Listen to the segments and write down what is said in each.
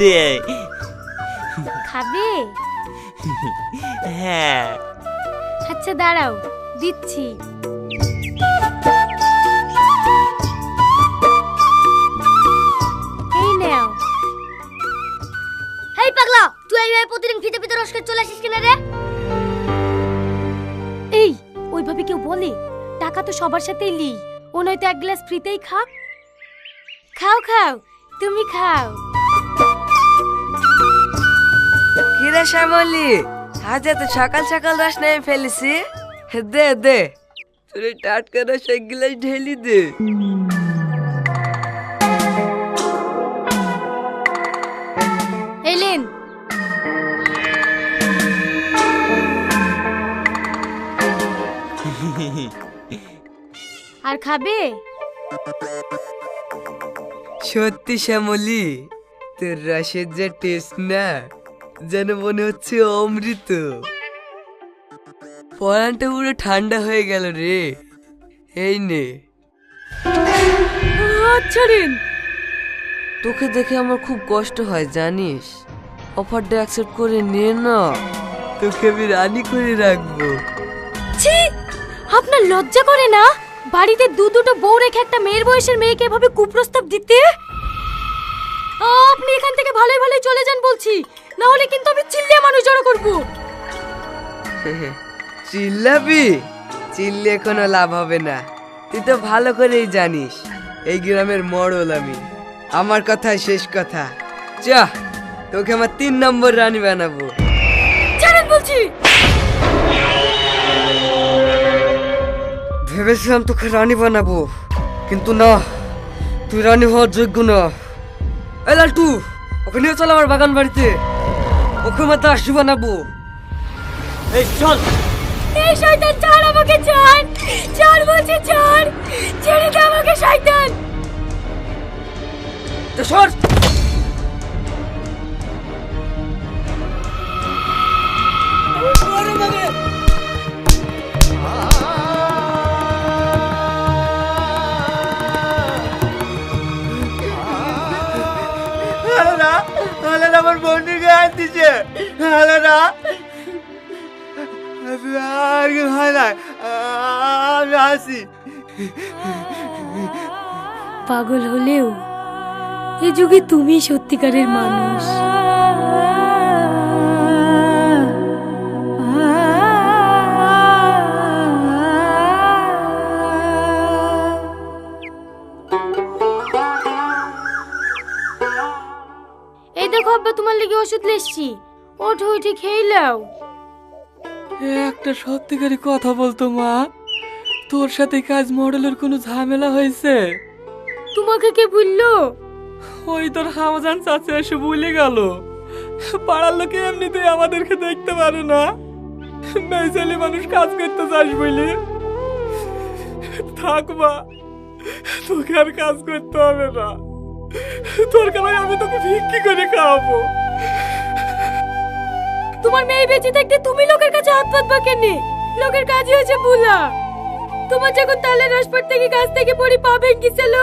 দে খাবে? হ্যাঁ। আচ্ছা দাঁড়াও দিচ্ছি। এই নাও। হেই পাগলা তুই এইভাবে প্রতিদিন ফিতে ফিতে রস চলে আসিস কিনা রে? এই ওইভাবে কেউ বলে? টাকা তো সবার সাথেই লি। ও নয়তো এক গ্লাস ফ্রিতেই খা খাও খাও তুমি খাও। কিরে শ্যামলি? আজ এত সকাল সকাল রস নেমে ফেলেছি। দে দে। তোর টাটকা রস এক গ্লাস ঢেলি দে। এলেন আর খাবে? সত্যি শ্যামলি তোর রসের যে টেস্ট না যেন মনে হচ্ছে অমৃত। পরানটা পুরো ঠান্ডা হয়ে গেল রে। এই নে। ছাড়েন তোকে দেখে আমার খুব কষ্ট হয় জানিস? অফারটা অ্যাকসেপ্ট করে নে না। তোকে আমি রানি করে রাখব। ছি! আপনার লজ্জা করে না? বাড়িতে দু দুটো বউ রেখে একটা মেয়ের বয়সের মেয়েকে এভাবে কুপ্রস্তাব দিতে? আপনি এখান থেকে ভালোই ভালোই চলে যান বলছি। না হলে কিন্তু আমি চিল্লিয়ে মানুষ জড়ো করব। চিল্লাবি? চিল্লে কোনো লাভ হবে না। তুই তো ভালো করেই জানিস এই গ্রামের মরল আমি। আমার কথাই শেষ কথা। চ তোকে আমার তিন নম্বর রানী বানাবো। ছাড়েন বলছি! ভেবেছিলাম তোকে রানী বানাবো কিন্তু না তুই রানী হওয়ার যোগ্য না। এই লালটু ওকে নিয়ে চল আমার বাগান বাড়িতে ওকে আমার দাসী বানাবো। এই চল। এই শয়তান চল আমাকে চল চল বলছি চল ছেড়ে দে আমাকে শয়তান। তো সর। আলাদা পাগল হলেও এ যুগে তুমি সত্যিকারের মানুষ। এই দেখো তোমার লেগে ওষুধ লেসছি। ওঠো উঠে খেয়ে নাও। একটা সত্যিকারই কথা বলতো মা। তোর সাথে কাজ মডেলের কোনো ঝামেলা হয়েছে? তোমাকে কে বলল? ওই তোর হামাজান চাচা এসে ভুলে গেল। পাড়ার লোকে এমনিতেই আমাদেরকে দেখতে পারে না। মেয়ে মানুষ কাজ করতে চাস বলি। থাক মা তোকে আর কাজ করতে হবে না। তোর কারণে আমি তোকে ভিক্ষি করে খাওয়াবো। তোমার মেয়ে বেঁচে থাকতে তুমি লোকের কাছে হাত পাতবা কেনে লোকের কাজই হচ্ছে বুলা তোমার যখন তালে রসপট থেকে গাছ থেকে পড়ি পা ভেঙেছিল,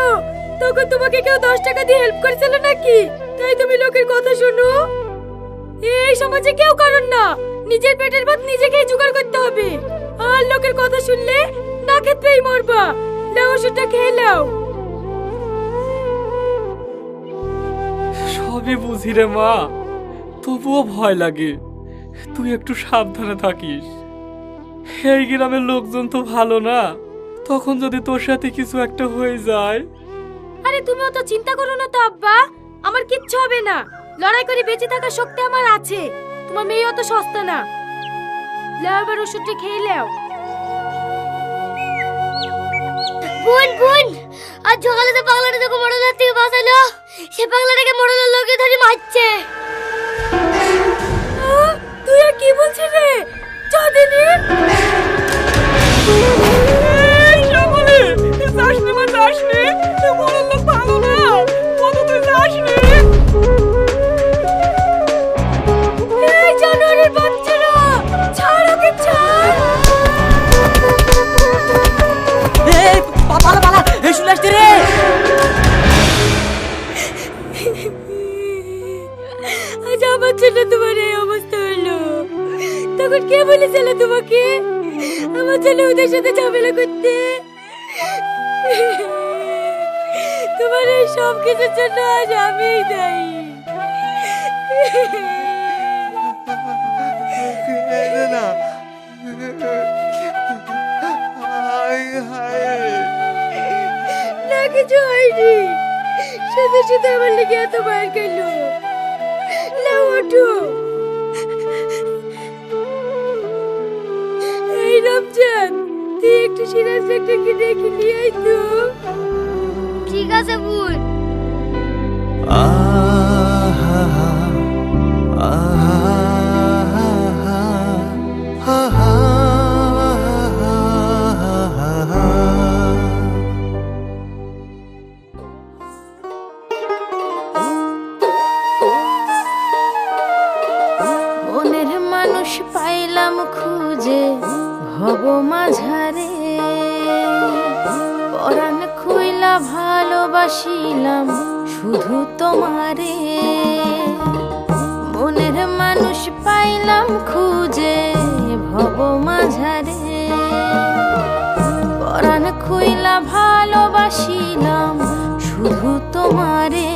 তখন তোমাকে কেউ দশ টাকা দিয়ে হেল্প করেছিল নাকি? তাই তুমি লোকের কথা শুনো। এই সমাজে কেউ কারণ না। নিজের পেটের ভাত নিজেকেই জোগাড় করতে হবে। আর লোকের কথা শুনলে না খেতেই মরবা। নাও ওষুধটা খেয়ে নাও। সবই বুঝি রে মা, তবুও ভয় লাগে। তুই একটু সাবধানে থাকিস। এই গ্রামের লোকজন তো ভালো না। তখন যদি তোর সাথে কিছু একটা হয়ে যায়। আরে তুমি অত চিন্তা করো না তো আব্বা। আমার কিচ্ছু হবে না। লড়াই করে বেঁচে থাকার শক্তি আমার আছে। তোমার মেয়ে অত সস্তা না। লাও এবার ওষুধটা খেয়ে নাও। বোন বোন! আজ সকালে তো পাগলাটা তোকে মডেলের থেকে বাঁচালো সে পাগলাটাকে মডেলের লোকে ধরে মারছে। কি বলছিস রে? চাঁদিনী বলেছিল তোমাকে? আমার ছেলে ওদের সাথে ঝামেলা করতে। তোমার এই সব কিছুর জন্য আজ আমিই দায়ী। না। কিছু হয়নি। সাথে সাথে আমার লেগে এত মার গেল না ওঠো। এই রমজান তুই একটু সিরাজ ডাক্তারকে ডেকে নিয়ে আয় তো। ঠিক আছে বোন মনের মানুষ পাইলাম খুঁজে ভব মাঝারে। পরাণ খুইলা ভালোবাসিলাম শুধু তোমারে। মনের মানুষ পাইলাম খুঁজে ভব মাঝারে। পরাণ খুইলা ভালোবাসিলাম শুধু তোমারে।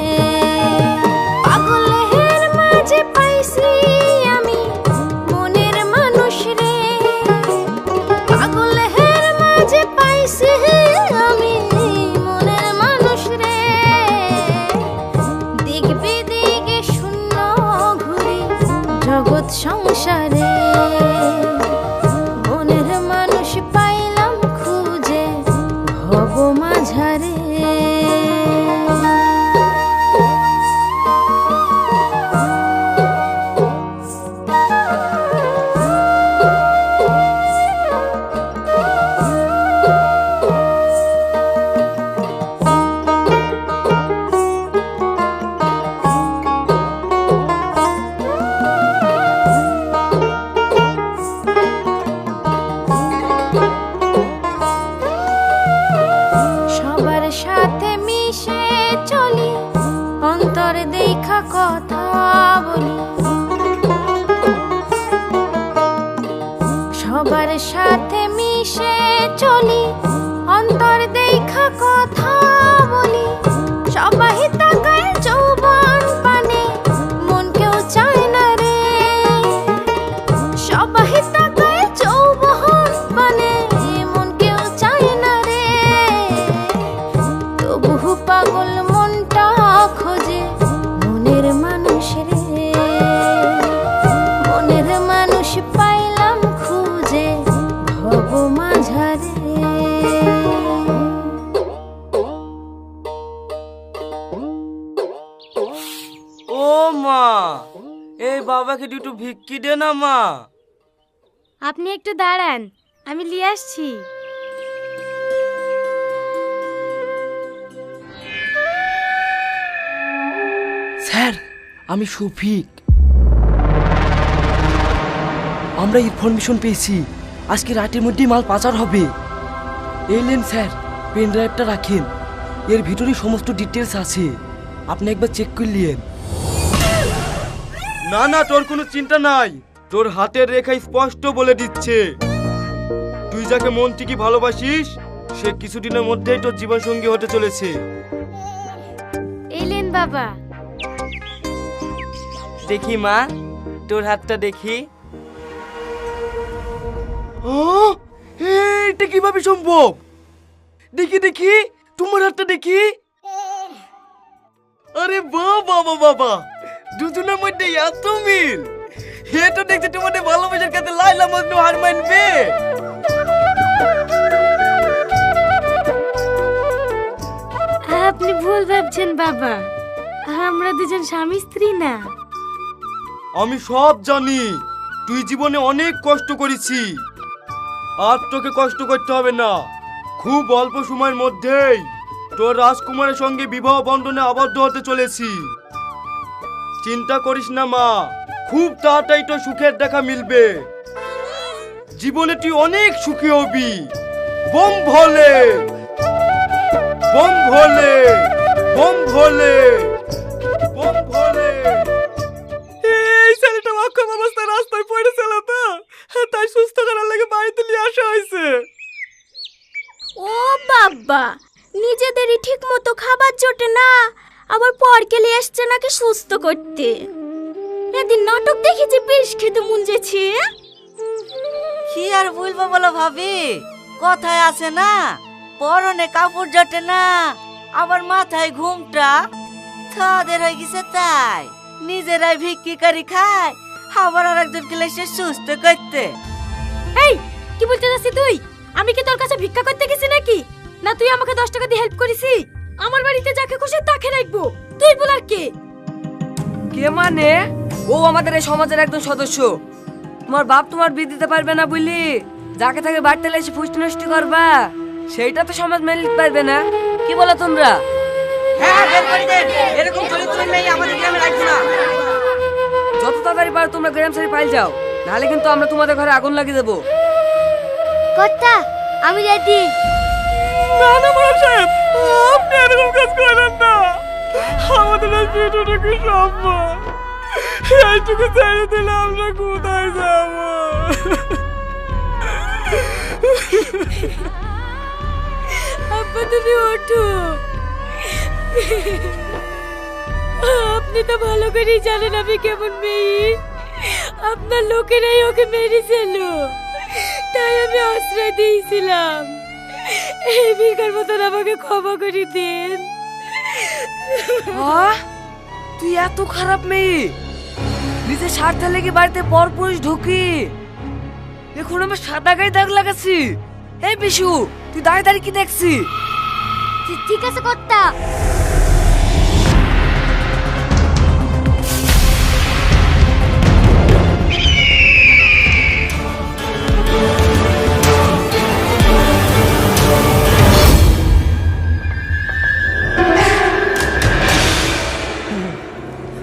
সাথে দুটো ভিক্ষি দে না মা। আপনি একটু দাঁড়ান আমি নিয়ে আসছি। স্যার আমি শফিক আমরা ইনফরমেশন পেয়েছি। আজকে রাতের মধ্যেই মাল পাচার হবে। এলেন স্যার পেন ড্রাইভটা রাখেন। এর ভিতরে সমস্ত ডিটেলস আছে। আপনি একবার চেক করলেন না না তোর কোনো চিন্তা নাই। তোর হাতের রেখা স্পষ্ট বলে দিচ্ছে। তুই যাকে মন থেকে ভালোবাসিস সে কিছুদিনের মধ্যেই তোর জীবন সঙ্গী হতে চলেছে। এলেন বাবা। দেখি মা তোর হাতটা দেখি। ও এটা কীভাবে সম্ভব? দেখি দেখি তোমার হাতটা দেখি। আরে বাবা বাবা বাবা দুজনের মধ্যে এত মিল। হে তো দেখতে তোমাদের ভালোবাসার কাছে লাইলা মজনু হার মানবে। আপনি ভুল ভাবছেন বাবা। আমরা দুজন স্বামী স্ত্রী না। আমি সব জানি। তুই জীবনে অনেক কষ্ট করেছি। আর তোকে কষ্ট করতে হবে না। খুব অল্প সময়ের মধ্যেই তোর রাজকুমারের সঙ্গে বিবাহ বন্ধনে আবদ্ধ হতে চলেছি। চিন্তা করিস না মা। খুব তাড়াতাড়ি তো সুখের দেখা মিলবে। জীবনে তুই অনেক সুখী হবি। বোম ভোলে। বোম ভোলে। বোম ভোলে। বোম ভোলে। এই ছেলেটা অক্ষম অবস্থায় রাস্তায় পড়েছিল তো। তাই সুস্থ করার লাগে বাড়িতে নিয়ে আসা হয়েছে। ও বাবা নিজেদেরই ঠিক মতো খাবার জোটে না। আবার পরকে নিয়ে আসছে নাকি সুস্থ করতে। এদিন নাটক দেখেছি বেশ খেতে মুঞ্জেছে কি আর বলব বলো ভাবি? কথায় আছে না পরনে কাপড় জটে না আবার মাথায় ঘুমটা। তাদের হয়ে গেছে তাই নিজেরাই ভিক্ষি করি খায় আবার আর একজন সে সুস্থ করতে। এই কি বলতে যাচ্ছিস তুই? আমি কি তোর কাছে ভিক্ষা করতে গেছি নাকি? না তুই আমাকে দশ টাকা দিয়ে হেল্প করিসি আমার বাড়িতে যাকে খুশি তাকে রাখব। তুই বলার কে? কে মানে? ও আমাদের এই সমাজের একজন সদস্য। তোমার বাপ তোমার বিয়ে দিতে পারবে না বুঝলি? যাকে তাকে বাড়িতে এসে ফুষ্টি নষ্টি করবা। সেইটা তো সমাজ মেনে নিতে পারবে না। কি বলো তোমরা? হ্যাঁ এরকম চরিত্র নেই আমাদের গ্রামে রাখব না। যত তাড়াতাড়ি পারো তোমরা গ্রাম ছেড়ে পাইল যাও। নাহলে কিন্তু আমরা তোমাদের ঘরে আগুন লাগিয়ে দেবো। কর্তা আমি রেডি। না না সাহেব আপনি এরকম কাজ করেন না। আমাদের এই ভিডিওটুকু সম্ভব? এইটুকু ছেড়ে দিলে আমরা কোথায় যাব? আব্বা, তুমি ওঠো। আপনি তো ভালো করেই জানেন আমি কেমন মেয়ে। আপনার লোকেরাই ওকে মেরেছিল। তাই আমি আশ্রয় দিয়েছিলাম। এই ভিকার মতন আমাকে ক্ষমা করে দিন? তুই এত খারাপ মেয়ে। নিজে স্বার্থে লেগে বাড়িতে পর পুরুষ ঢুকি। এখন আমার সাদা গায়ে দাগ লাগাচ্ছি। এই বিশু তুই দাঁড়িয়ে দাঁড়িয়ে কি দেখছি? ঠিক আছে কর্তা।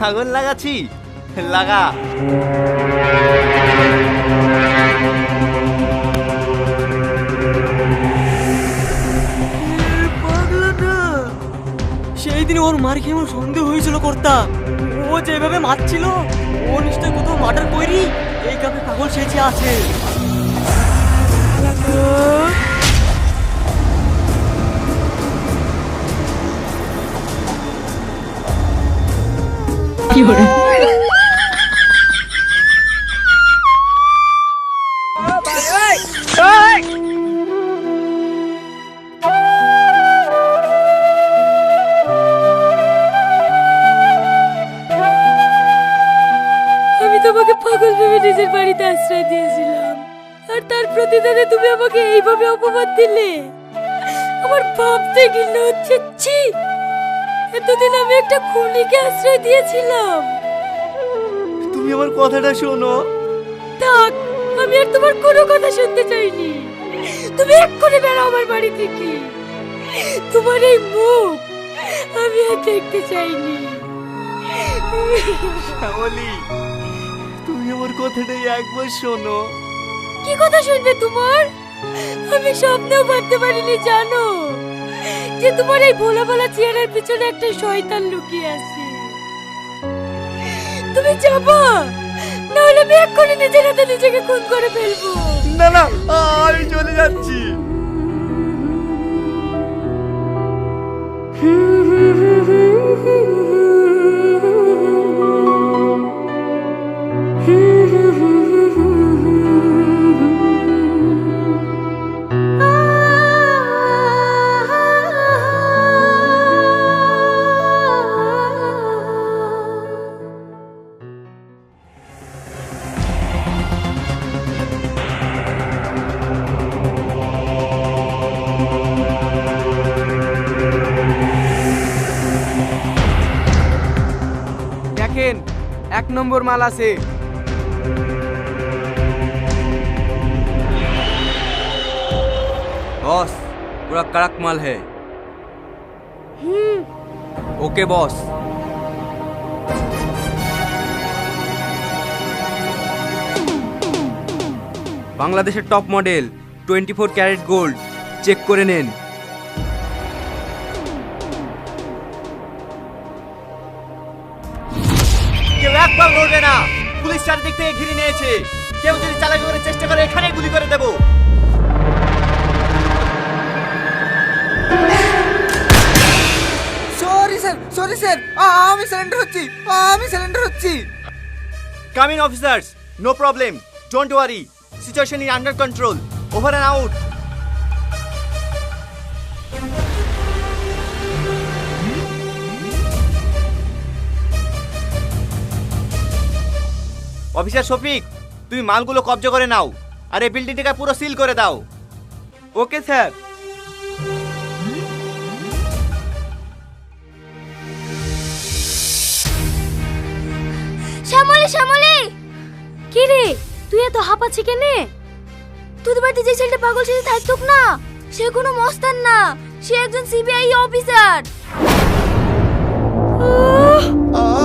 আগুন লাগাচ্ছি? লাগা। সেই দিন ওর মার খেয়ে আমার সন্দেহ হয়েছিল, কর্তা। ও যেভাবে মারছিল, ও নিশ্চয় কোথাও মার্ডার করি এই কাপে পাগল সেচে আছে। আমি তোমাকে পাগল ভেবে নিজের বাড়িতে আশ্রয় দিয়েছিলাম। আর তার প্রতিদানে তুমি আমাকে এইভাবে অপবাদ দিলে? আমার ভাবতে ঘৃণা হচ্ছে ছি! এতদিন আমি একটা খুনিকে আশ্রয় দিয়েছিলাম। তুমি আমার কথাটা শোনো। থাক আমি আর তোমার কোনো কথা শুনতে চাইনি। তুমি এক্ষুনি বেড়াও আমার বাড়ি থেকে। তোমার এই মুখ আমি আর দেখতে চাইনি। শ্যামলি তুমি আমার কথাটাই একবার শোনো। কি কথা শুনবে তোমার? আমি স্বপ্নেও ভাবতে পারিনি জানো? যে তোমার এই ভোলা ভোলা চেহারার পিছনে একটা শয়তান লুকিয়ে আছে। তুমি যাব? নাহলে আমি এক্ষুনি নিজের হাতে নিজেকে খুন করে ফেলব। না না আমি চলে যাচ্ছি। দেখেন নম্বর মাল আছে बॉस पूरा कड़क माल है ओके बॉस বাংলাদেশের top model twenty four carat gold check করে নেন চারদিক থেকে ঘিরে নিয়েছে। কেউ যদি চালাকি করে চেষ্টা করে এখানেই গুলি করে দেবো। সরি স্যার সরি স্যার আমি সিলিন্ডার হচ্ছি। আমি সিলিন্ডার হচ্ছি। Coming officers no problem don't worry situation is under control over and out officer Shafiq তুমি মালগুলো কবজা করে নাও আর এই বিল্ডিংটাকে পুরো সিল করে দাও। Okay sir. শ্যামলি শ্যামলি! কি রে? তুই এত হাঁপাচ্ছি কেনে? তোদের বাড়িতে যে ছেলেটা পাগল ছেলে থাকতুক না? সে কোনো মস্তান না। সে একজন সিবিআই অফিসার। আহ!